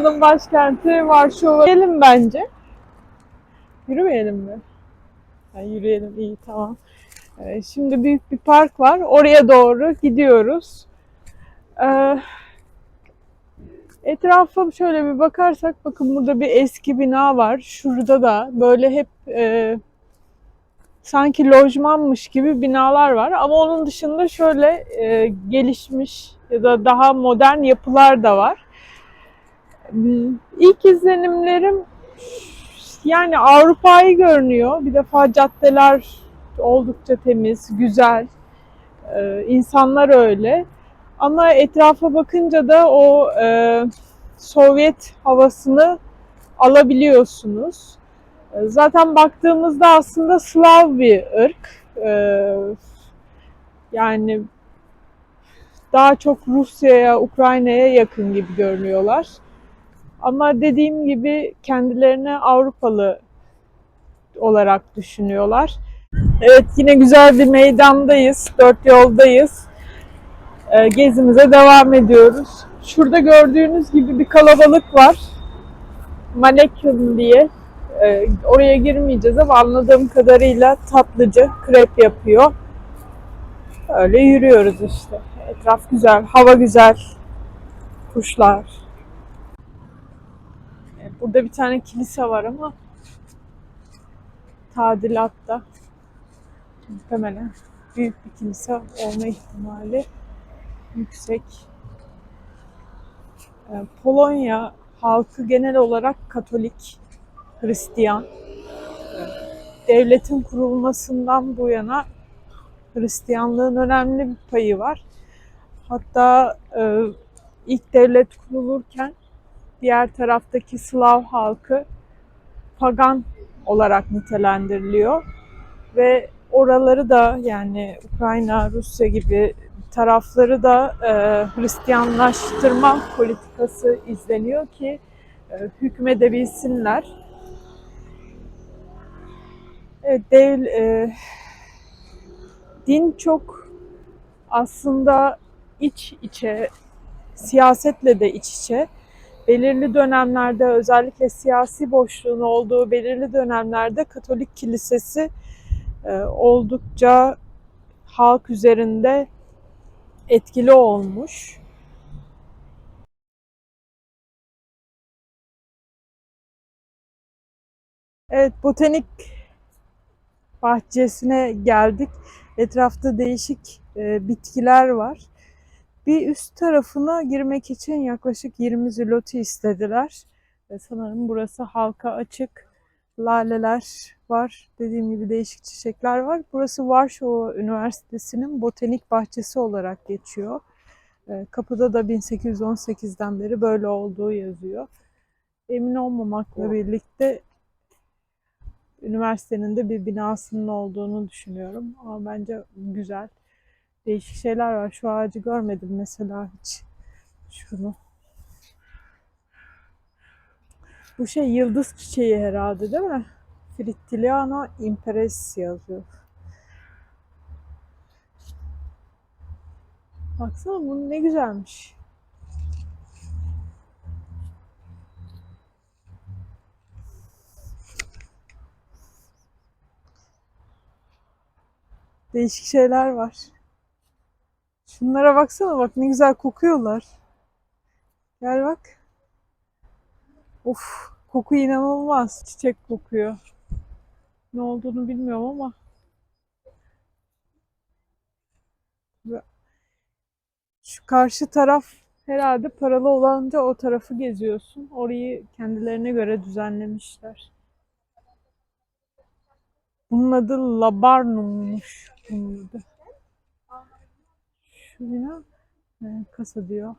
Polonya'nın başkenti Varşova. Yürüyelim bence. Yürümeyelim mi? Ha, yürüyelim iyi tamam. Ee, şimdi büyük bir park var. Oraya doğru gidiyoruz. Ee, etrafa şöyle bir bakarsak bakın burada bir eski bina var. Şurada da böyle hep e, sanki lojmanmış gibi binalar var. Ama onun dışında şöyle e, gelişmiş ya da daha modern yapılar da var. İlk izlenimlerim yani Avrupa'yı görünüyor. Bir defa caddeler oldukça temiz, güzel. Ee, insanlar öyle. Ama etrafa bakınca da o e, Sovyet havasını alabiliyorsunuz. E, Zaten baktığımızda aslında Slav bir ırk. Ee, yani daha çok Rusya'ya, Ukrayna'ya yakın gibi görünüyorlar. Ama dediğim gibi kendilerini Avrupalı olarak düşünüyorlar. Evet yine güzel bir meydandayız. Dört yoldayız. Ee, gezimize devam ediyoruz. Şurada gördüğünüz gibi bir kalabalık var. Manekün diye. Ee, oraya girmeyeceğiz ama anladığım kadarıyla tatlıcı krep yapıyor. Öyle yürüyoruz işte. Etraf güzel, hava güzel. Kuşlar. Burada bir tane kilise var ama tadilatta. Muhtemelen büyük bir kilise olma ihtimali yüksek. Ee, Polonya halkı genel olarak Katolik, Hristiyan. Devletin kurulmasından bu yana Hristiyanlığın önemli bir payı var. Hatta e, ilk devlet kurulurken diğer taraftaki Slav halkı pagan olarak nitelendiriliyor ve oraları da yani Ukrayna, Rusya gibi tarafları da e, Hristiyanlaştırma politikası izleniyor ki e, hükmedebilsinler. Evet, dev, e, din çok aslında iç içe, siyasetle de iç içe belirli dönemlerde özellikle siyasi boşluğun olduğu belirli dönemlerde Katolik Kilisesi e, oldukça halk üzerinde etkili olmuş. Evet, botanik bahçesine geldik. Etrafta değişik e, bitkiler var. Bir üst tarafına girmek için yaklaşık 20 zloty istediler. Ve sanırım burası halka açık. Laleler var. Dediğim gibi değişik çiçekler var. Burası Varşova Üniversitesi'nin botanik bahçesi olarak geçiyor. Ee, Kapıda da 1818'den beri böyle olduğu yazıyor. Emin olmamakla birlikte üniversitenin de bir binasının olduğunu düşünüyorum. Ama bence güzel değişik şeyler var. Şu ağacı görmedim mesela hiç. Şunu. Bu şey yıldız çiçeği herhalde değil mi? Frittiliana imperes yazıyor. Baksana bu ne güzelmiş. Değişik şeyler var. Şunlara baksana bak ne güzel kokuyorlar. Gel bak. Of koku inanılmaz. Çiçek kokuyor. Ne olduğunu bilmiyorum ama. Şu karşı taraf herhalde paralı olanca o tarafı geziyorsun. Orayı kendilerine göre düzenlemişler. Bunun adı Labarnum'muş. Bunun adı. Şu bina e, kasa diyor.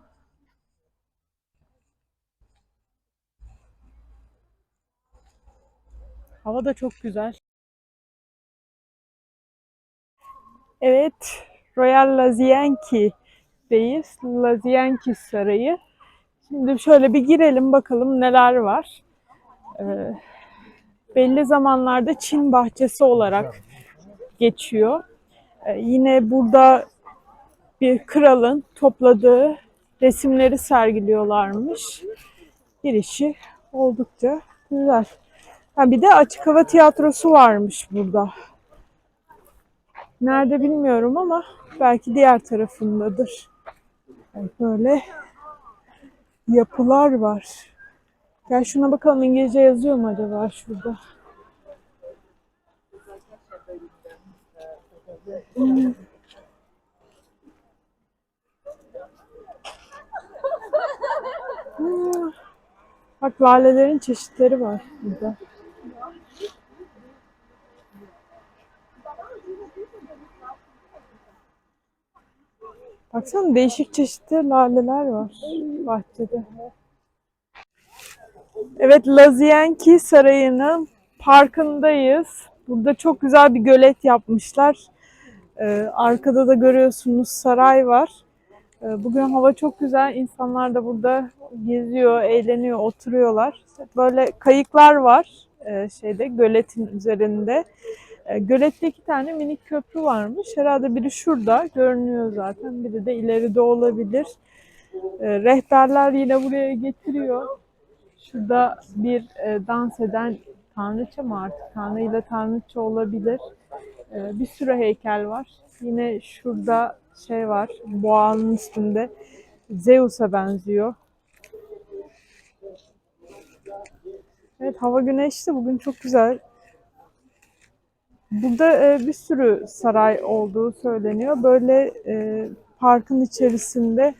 Hava da çok güzel. Evet, Royal Lazienki'deyiz. Lazienki Sarayı. Şimdi şöyle bir girelim bakalım neler var. Ee, belli zamanlarda Çin bahçesi olarak geçiyor. Ee, yine burada bir kralın topladığı resimleri sergiliyorlarmış. girişi oldukça güzel. Ha bir de açık hava tiyatrosu varmış burada. Nerede bilmiyorum ama belki diğer tarafındadır. Böyle yapılar var. Gel şuna bakalım İngilizce yazıyor mu acaba şurada? Hmm. Hmm. Bak lalelerin çeşitleri var burada. Baksana değişik çeşitli laleler var bahçede. Evet Laziyenki Sarayı'nın parkındayız. Burada çok güzel bir gölet yapmışlar. Ee, arkada da görüyorsunuz saray var. Ee, bugün hava çok güzel. İnsanlar da burada geziyor, eğleniyor, oturuyorlar. Böyle kayıklar var e, şeyde göletin üzerinde. E, Gölette iki tane minik köprü varmış. Herhalde biri şurada görünüyor zaten. Biri de ileride olabilir. E, Rehberler yine buraya getiriyor. Şurada bir dans eden tanrıça mı artık? Tanrı ile tanrıça olabilir. Bir sürü heykel var. Yine şurada şey var. Boğanın üstünde. Zeus'a benziyor. Evet hava güneşli. Bugün çok güzel. Burada e, bir sürü saray olduğu söyleniyor. Böyle e, parkın içerisinde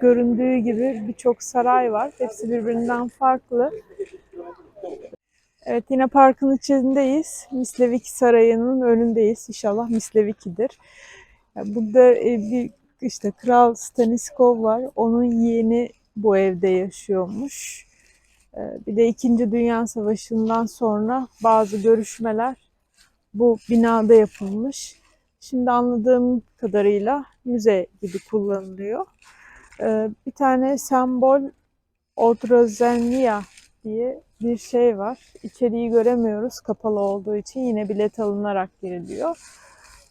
göründüğü gibi birçok saray var. Hepsi birbirinden farklı. Evet yine parkın içindeyiz. Misleviki Sarayı'nın önündeyiz. İnşallah Misleviki'dir. Yani Burada e, bir işte Kral Stanislav var. Onun yeğeni bu evde yaşıyormuş. E, Bir de İkinci Dünya Savaşı'ndan sonra bazı görüşmeler bu binada yapılmış. Şimdi anladığım kadarıyla müze gibi kullanılıyor. Ee, bir tane sembol Odrozenia diye bir şey var. İçeriği göremiyoruz kapalı olduğu için yine bilet alınarak giriliyor.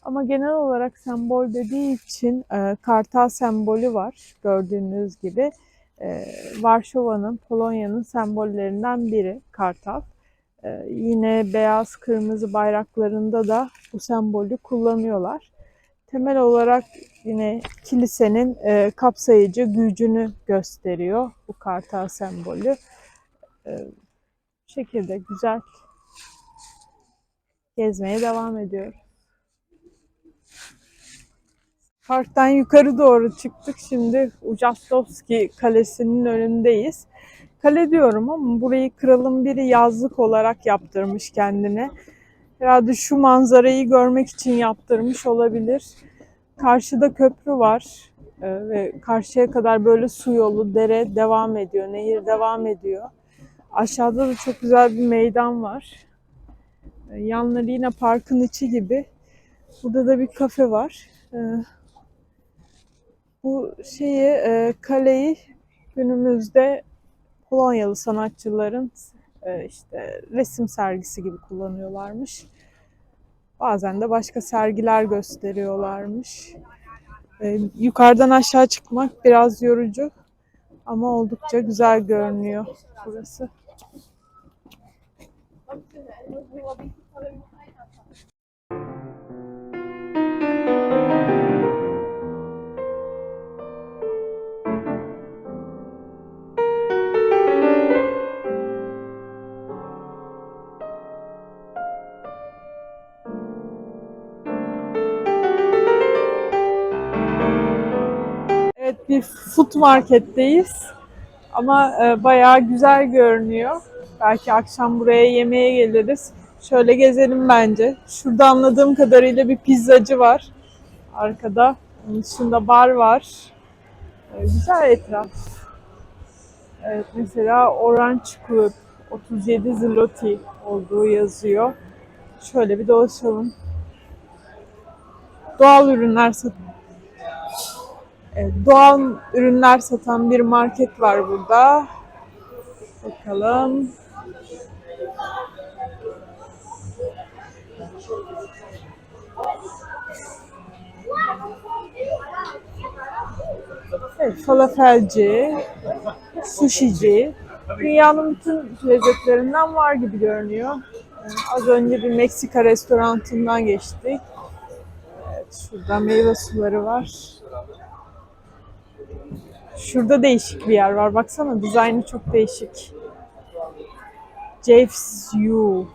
Ama genel olarak sembol dediği için e, kartal sembolü var gördüğünüz gibi. E, Varşova'nın, Polonya'nın sembollerinden biri kartal. Ee, yine beyaz kırmızı bayraklarında da bu sembolü kullanıyorlar. Temel olarak yine kilisenin e, kapsayıcı gücünü gösteriyor bu kartal sembolü. E, şekilde güzel gezmeye devam ediyor. Parktan yukarı doğru çıktık. Şimdi Ujastovski Kalesi'nin önündeyiz. Kale diyorum ama burayı kralın biri yazlık olarak yaptırmış kendine. Herhalde şu manzarayı görmek için yaptırmış olabilir. Karşıda köprü var Ee, ve karşıya kadar böyle su yolu, dere devam ediyor, nehir devam ediyor. Aşağıda da çok güzel bir meydan var. Ee, Yanları yine parkın içi gibi. Burada da bir kafe var. Bu şeyi, e, kaleyi günümüzde Polonyalı sanatçıların e, işte resim sergisi gibi kullanıyorlarmış. Bazen de başka sergiler gösteriyorlarmış. E, yukarıdan aşağı çıkmak biraz yorucu ama oldukça güzel görünüyor burası. Bir food marketteyiz ama e, bayağı güzel görünüyor. Belki akşam buraya yemeğe geliriz. Şöyle gezelim bence. Şurada anladığım kadarıyla bir pizzacı var. Arkada. Onun dışında bar var. E, güzel etraf. Evet mesela Orange Club 37 zloty olduğu yazıyor. Şöyle bir dolaşalım. Doğal ürünler sat Evet, doğal ürünler satan bir market var burada. Bakalım. Evet, falafelci, sushici, Dünyanın bütün lezzetlerinden var gibi görünüyor. Ee, Az önce bir Meksika restoranından geçtik. Evet, şurada meyve suları var. Şurada değişik bir yer var. Baksana dizaynı çok değişik. Jeff's You.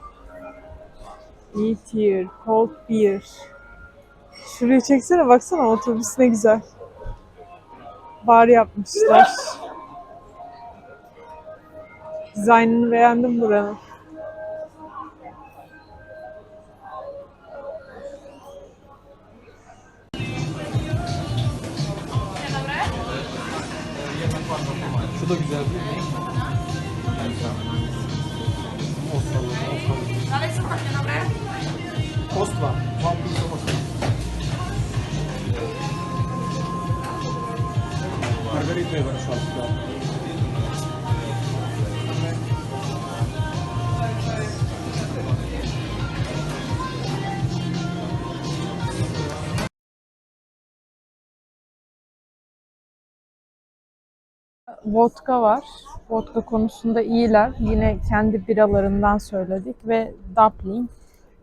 Eat here. Cold beer. Şurayı çeksene baksana otobüs ne güzel. Bar yapmışlar. Dizaynını beğendim buranın. Vodka var. Vodka konusunda iyiler. Yine kendi biralarından söyledik ve dumpling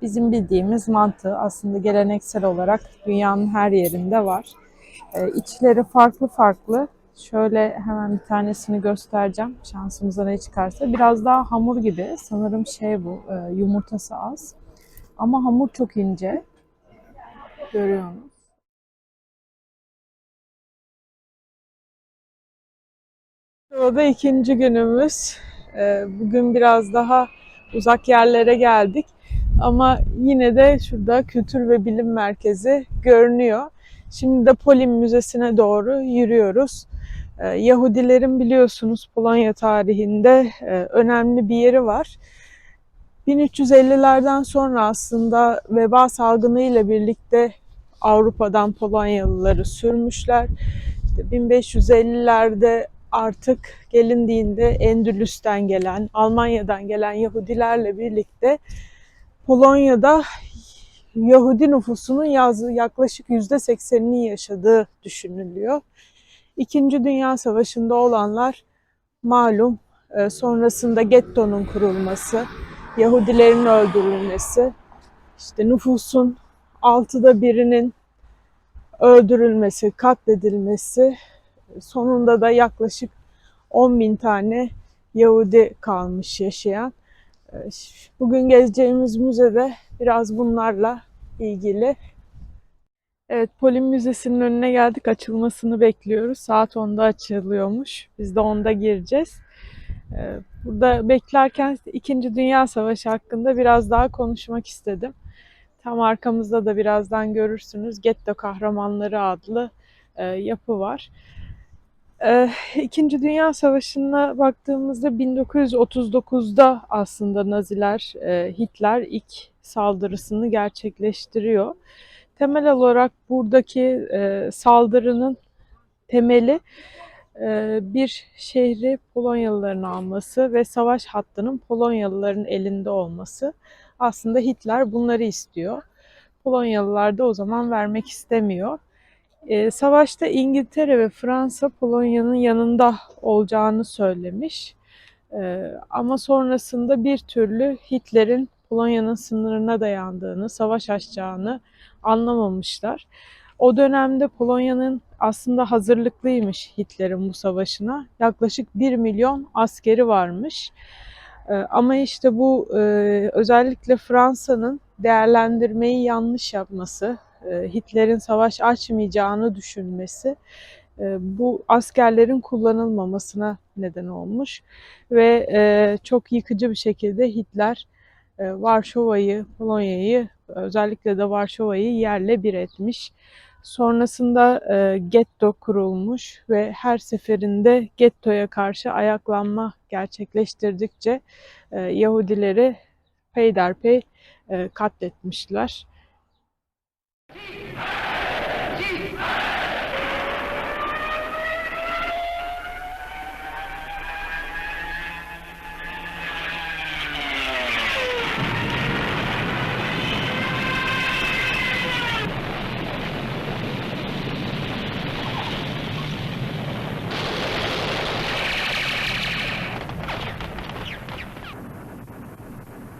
bizim bildiğimiz mantı aslında geleneksel olarak dünyanın her yerinde var. Ee, içleri farklı farklı. Şöyle hemen bir tanesini göstereceğim. Şansımıza ne çıkarsa. Biraz daha hamur gibi. Sanırım şey bu. e, yumurtası az. Ama hamur çok ince. Görüyorsunuz. Burada ikinci günümüz. Ee, Bugün biraz daha uzak yerlere geldik. Ama yine de şurada Kültür ve Bilim Merkezi görünüyor. Şimdi de Polim Müzesi'ne doğru yürüyoruz. Ee, Yahudilerin biliyorsunuz Polonya tarihinde e, önemli bir yeri var. 1350'lerden sonra aslında veba salgını ile birlikte Avrupa'dan Polonyalıları sürmüşler. İşte 1550'lerde artık gelindiğinde Endülüs'ten gelen, Almanya'dan gelen Yahudilerle birlikte Polonya'da Yahudi nüfusunun yaz- yaklaşık %80'inin yaşadığı düşünülüyor. İkinci Dünya Savaşı'nda olanlar malum e, sonrasında gettonun kurulması, Yahudilerin öldürülmesi, işte nüfusun altıda birinin öldürülmesi, katledilmesi, sonunda da yaklaşık 10 bin tane Yahudi kalmış yaşayan. Ee, Bugün gezeceğimiz müzede biraz bunlarla ilgili. Evet, Polim Müzesi'nin önüne geldik. Açılmasını bekliyoruz. Saat 10'da açılıyormuş. Biz de 10'da gireceğiz. Ee, Burada beklerken İkinci Dünya Savaşı hakkında biraz daha konuşmak istedim. Tam arkamızda da birazdan görürsünüz Getto Kahramanları adlı e, yapı var. Ee, İkinci Dünya Savaşı'na baktığımızda 1939'da aslında Naziler, e, Hitler ilk saldırısını gerçekleştiriyor. Temel olarak buradaki e, saldırının temeli bir şehri Polonyalıların alması ve savaş hattının Polonyalıların elinde olması. Aslında Hitler bunları istiyor. Polonyalılar da o zaman vermek istemiyor. E, savaşta İngiltere ve Fransa Polonya'nın yanında olacağını söylemiş. E, ama sonrasında bir türlü Hitler'in Polonya'nın sınırına dayandığını, savaş açacağını anlamamışlar. O dönemde Polonya'nın aslında hazırlıklıymış Hitler'in bu savaşına. Yaklaşık 1 milyon askeri varmış. E, ama işte bu e, özellikle Fransa'nın değerlendirmeyi yanlış yapması, Hitler'in savaş açmayacağını düşünmesi e, bu askerlerin kullanılmamasına neden olmuş ve e, çok yıkıcı bir şekilde Hitler e, Varşova'yı, Polonya'yı özellikle de Varşova'yı yerle bir etmiş. Sonrasında e, getto kurulmuş ve her seferinde gettoya karşı ayaklanma gerçekleştirdikçe e, Yahudileri peyderpey e, katletmişler.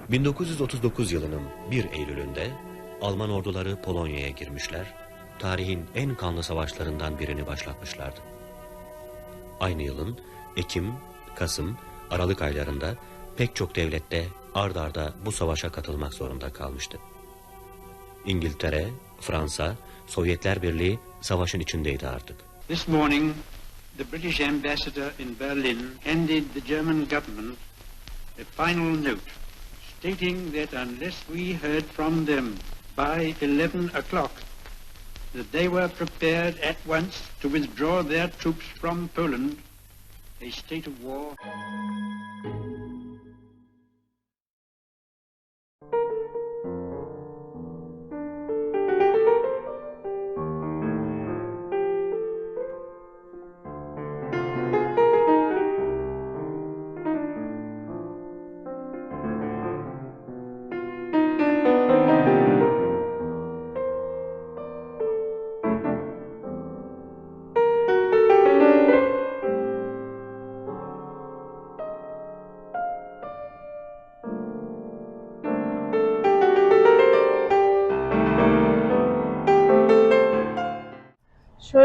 1939 yılının 1 Eylül'ünde Alman orduları Polonya'ya girmişler, tarihin en kanlı savaşlarından birini başlatmışlardı. Aynı yılın Ekim, Kasım, Aralık aylarında pek çok devlette ard arda bu savaşa katılmak zorunda kalmıştı. İngiltere, Fransa, Sovyetler Birliği savaşın içindeydi artık. This morning, the British ambassador in Berlin handed the German government a final note stating that unless we heard from them by 11 o'clock, that they were prepared at once to withdraw their troops from Poland, a state of war.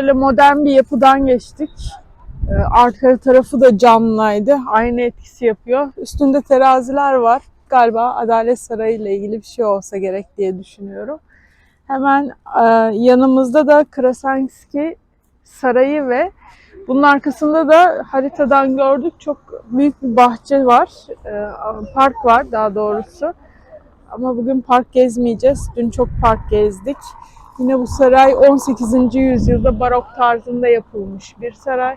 Şöyle modern bir yapıdan geçtik. Ee, Arka tarafı da camlaydı. Aynı etkisi yapıyor. Üstünde teraziler var. Galiba Adalet Sarayı ile ilgili bir şey olsa gerek diye düşünüyorum. Hemen e, yanımızda da Krasanski Sarayı ve bunun arkasında da haritadan gördük çok büyük bir bahçe var. E, park var daha doğrusu. Ama bugün park gezmeyeceğiz. Dün çok park gezdik. Yine bu saray 18. yüzyılda barok tarzında yapılmış bir saray.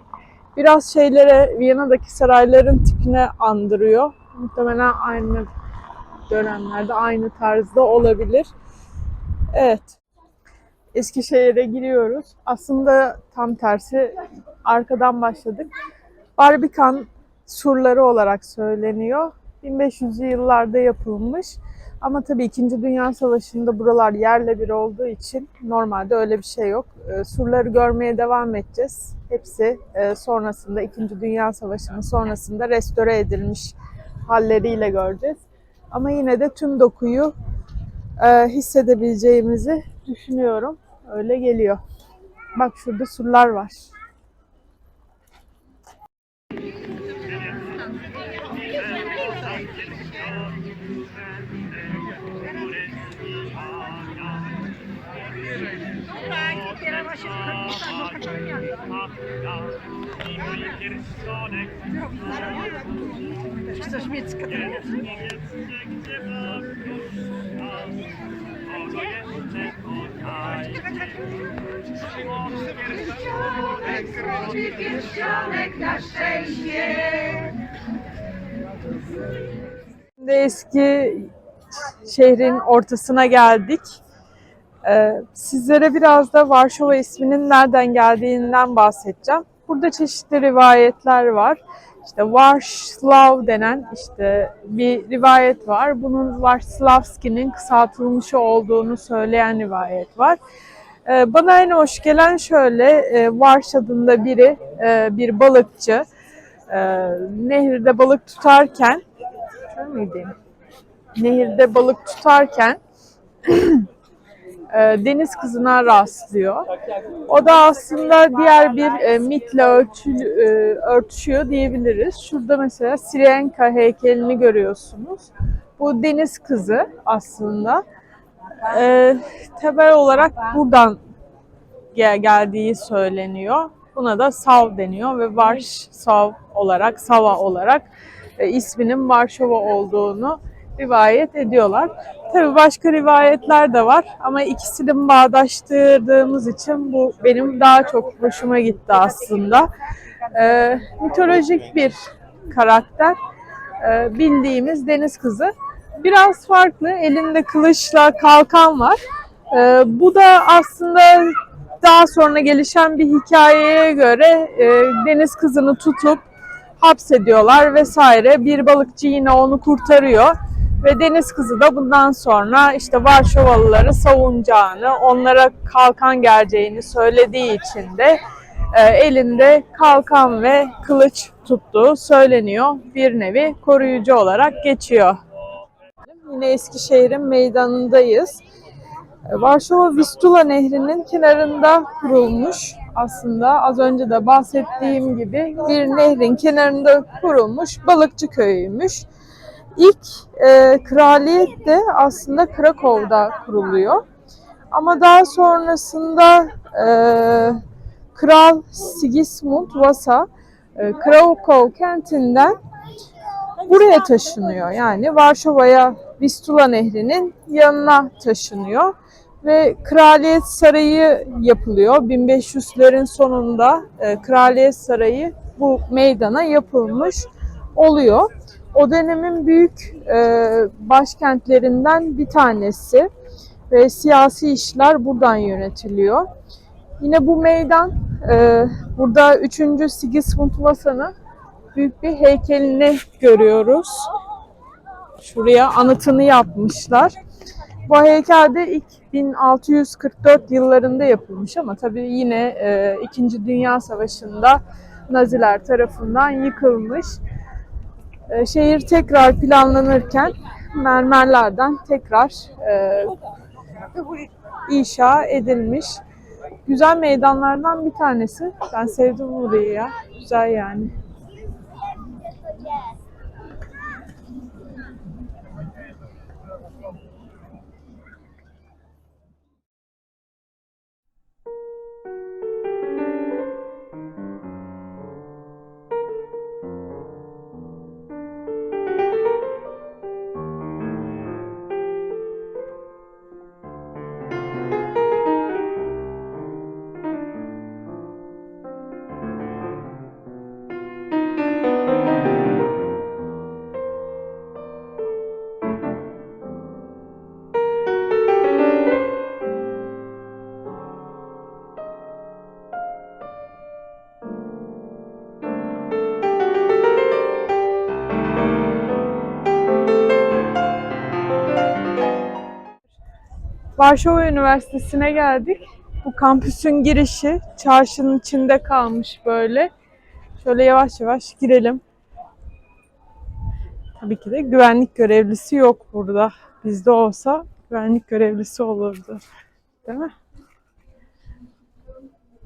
Biraz şeylere Viyana'daki sarayların tipine andırıyor. Muhtemelen aynı dönemlerde aynı tarzda olabilir. Evet. Eskişehir'e giriyoruz. Aslında tam tersi arkadan başladık. Barbikan surları olarak söyleniyor. 1500'lü yıllarda yapılmış. Ama tabii 2. Dünya Savaşı'nda buralar yerle bir olduğu için normalde öyle bir şey yok. Ee, surları görmeye devam edeceğiz. Hepsi e, sonrasında 2. Dünya Savaşı'nın sonrasında restore edilmiş halleriyle göreceğiz. Ama yine de tüm dokuyu e, hissedebileceğimizi düşünüyorum. Öyle geliyor. Bak şurada surlar var. Chcesz mieć skazanie? Pierścionek na szczęście. Eski şehrin ortasına geldik. Ee, sizlere biraz da Varşova isminin nereden geldiğinden bahsedeceğim. Burada çeşitli rivayetler var. İşte Varşlav denen işte bir rivayet var. Bunun Varslavski'nin kısaltılmışı olduğunu söyleyen rivayet var. Ee, bana en hoş gelen şöyle, e, Varş adında biri, e, bir balıkçı, e, nehirde balık tutarken, şöyle miydi? Nehirde balık tutarken deniz kızına rastlıyor. O da aslında diğer bir e, mitle ölçü- e, örtüşüyor diyebiliriz. Şurada mesela Sirenka heykelini görüyorsunuz. Bu deniz kızı aslında. E, temel olarak buradan gel- geldiği söyleniyor. Buna da Sav deniyor ve Varşav olarak, Sava olarak e, isminin Varşova olduğunu rivayet ediyorlar. Tabii başka rivayetler de var ama ikisini bağdaştırdığımız için bu benim daha çok hoşuma gitti aslında. Ee, mitolojik bir karakter. Ee, bildiğimiz deniz kızı. Biraz farklı. Elinde kılıçla kalkan var. Ee, bu da aslında daha sonra gelişen bir hikayeye göre e, deniz kızını tutup hapsediyorlar vesaire. Bir balıkçı yine onu kurtarıyor. Ve Deniz Kızı da bundan sonra işte Varşovalıları savunacağını, onlara kalkan geleceğini söylediği için de e, elinde kalkan ve kılıç tuttuğu söyleniyor. Bir nevi koruyucu olarak geçiyor. Yine Eskişehir'in meydanındayız. E, Varşova Vistula Nehri'nin kenarında kurulmuş aslında az önce de bahsettiğim gibi bir nehrin kenarında kurulmuş balıkçı köyüymüş. İlk e, kraliyet de aslında Krakow'da kuruluyor. Ama daha sonrasında e, Kral Sigismund Vasa e, Krakow kentinden buraya taşınıyor. Yani Varşova'ya Vistula Nehri'nin yanına taşınıyor ve Kraliyet Sarayı yapılıyor. 1500'lerin sonunda e, Kraliyet Sarayı bu meydana yapılmış oluyor. O dönemin büyük e, başkentlerinden bir tanesi ve siyasi işler buradan yönetiliyor. Yine bu meydan e, burada 3. Sigismund Vasa'nın büyük bir heykelini görüyoruz. Şuraya anıtını yapmışlar. Bu heykel de ilk 1644 yıllarında yapılmış ama tabii yine e, İkinci Dünya Savaşı'nda Naziler tarafından yıkılmış. E, şehir tekrar planlanırken mermerlerden tekrar e, inşa edilmiş. Güzel meydanlardan bir tanesi. Ben sevdim burayı ya. Güzel yani. Varşova Üniversitesi'ne geldik. Bu kampüsün girişi çarşının içinde kalmış böyle. Şöyle yavaş yavaş girelim. Tabii ki de güvenlik görevlisi yok burada. Bizde olsa güvenlik görevlisi olurdu. Değil mi?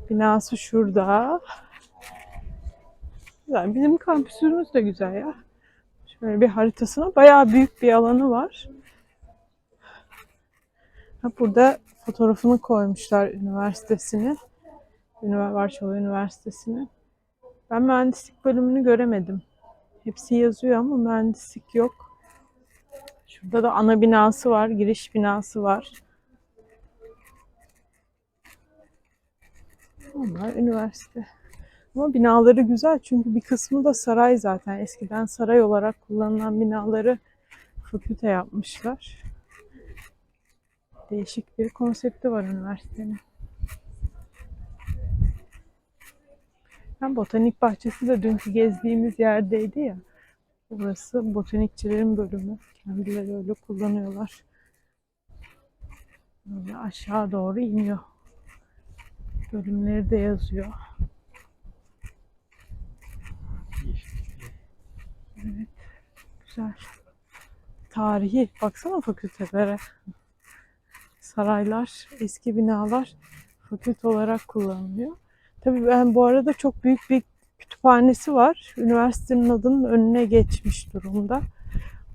Binası şurada. Güzel. Bizim kampüsümüz de güzel ya. Şöyle bir haritasına bayağı büyük bir alanı var. Burada fotoğrafını koymuşlar üniversitesini. Ünivers Varşova Üniversitesi'ni. Ben mühendislik bölümünü göremedim. Hepsi yazıyor ama mühendislik yok. Şurada da ana binası var, giriş binası var. Onlar üniversite. Ama binaları güzel çünkü bir kısmı da saray zaten. Eskiden saray olarak kullanılan binaları fakülte yapmışlar. Değişik bir konsepti var üniversitenin. Hem botanik bahçesi de dünkü gezdiğimiz yerdeydi ya. Burası botanikçilerin bölümü. Kendileri öyle kullanıyorlar. Böyle aşağı doğru iniyor. Bölümleri de yazıyor. Evet. Güzel. Tarihi. Baksana fakültelere saraylar, eski binalar fakülte olarak kullanılıyor. Tabii ben bu arada çok büyük bir kütüphanesi var. Üniversitenin adının önüne geçmiş durumda.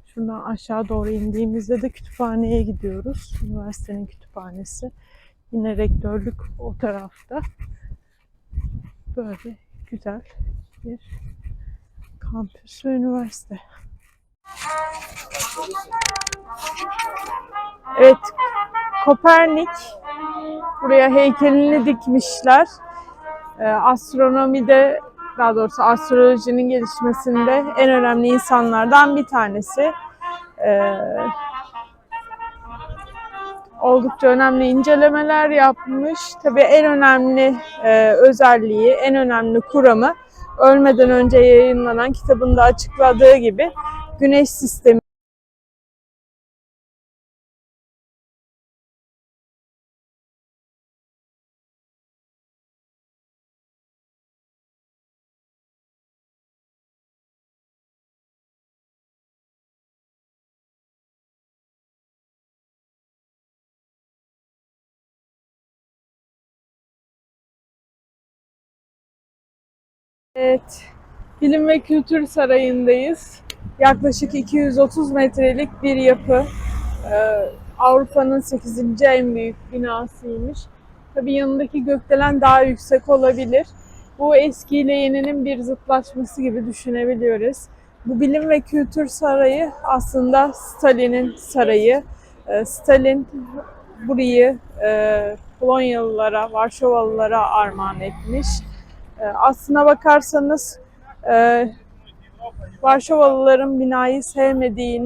Şuradan aşağı doğru indiğimizde de kütüphaneye gidiyoruz. Üniversitenin kütüphanesi. Yine rektörlük o tarafta. Böyle güzel bir kampüs ve üniversite. Evet, Kopernik buraya heykelini dikmişler. Ee, astronomide daha doğrusu astrolojinin gelişmesinde en önemli insanlardan bir tanesi. Ee, oldukça önemli incelemeler yapmış. Tabii en önemli e, özelliği, en önemli kuramı ölmeden önce yayınlanan kitabında açıkladığı gibi güneş sistemi Evet, Bilim ve Kültür Sarayı'ndayız. Yaklaşık 230 metrelik bir yapı. Ee, Avrupa'nın 8. en büyük binasıymış. Tabii yanındaki gökdelen daha yüksek olabilir. Bu eski ile yeninin bir zıtlaşması gibi düşünebiliyoruz. Bu Bilim ve Kültür Sarayı aslında Stalin'in sarayı. Ee, Stalin burayı e, Polonyalılara, Varşovalılara armağan etmiş. E, aslına bakarsanız e, Varşovalıların binayı sevmediğini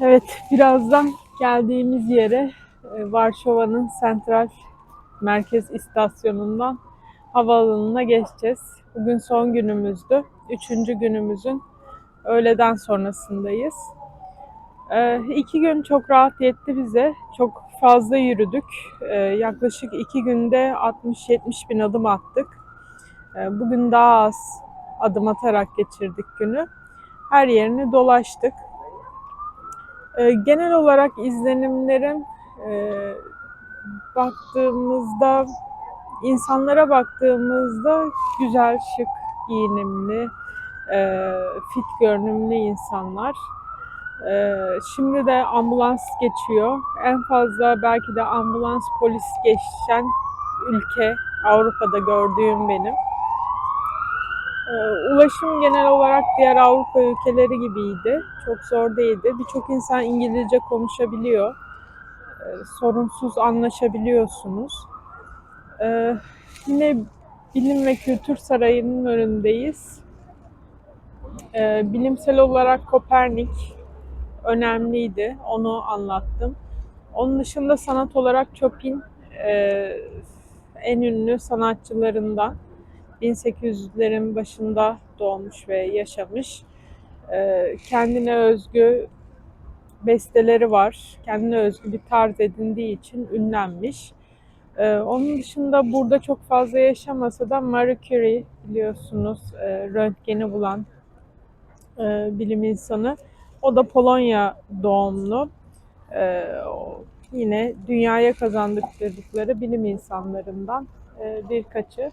Evet, birazdan geldiğimiz yere e, Varşova'nın sentral merkez istasyonundan havaalanına geçeceğiz. Bugün son günümüzdü. Üçüncü günümüzün öğleden sonrasındayız. Ee, iki gün çok rahat yetti bize. Çok fazla yürüdük. Ee, yaklaşık iki günde 60-70 bin adım attık. Ee, bugün daha az adım atarak geçirdik günü. Her yerini dolaştık. Ee, genel olarak izlenimlerim e, baktığımızda insanlara baktığımızda güzel, şık, giyinimli, e, fit görünümlü insanlar. Ee, şimdi de ambulans geçiyor. En fazla belki de ambulans polis geçen ülke Avrupa'da gördüğüm benim. Ee, ulaşım genel olarak diğer Avrupa ülkeleri gibiydi. Çok zor değildi. Birçok insan İngilizce konuşabiliyor. Ee, sorunsuz anlaşabiliyorsunuz. Yine Bilim ve Kültür Sarayı'nın önündeyiz. Bilimsel olarak Kopernik önemliydi. Onu anlattım. Onun dışında sanat olarak Chopin e, en ünlü sanatçılarından 1800'lerin başında doğmuş ve yaşamış. E, kendine özgü besteleri var. Kendine özgü bir tarz edindiği için ünlenmiş. E, onun dışında burada çok fazla yaşamasa da Marie Curie biliyorsunuz e, röntgeni bulan e, bilim insanı. O da Polonya doğumlu. Ee, yine dünyaya kazandırdıkları bilim insanlarından e, birkaçı.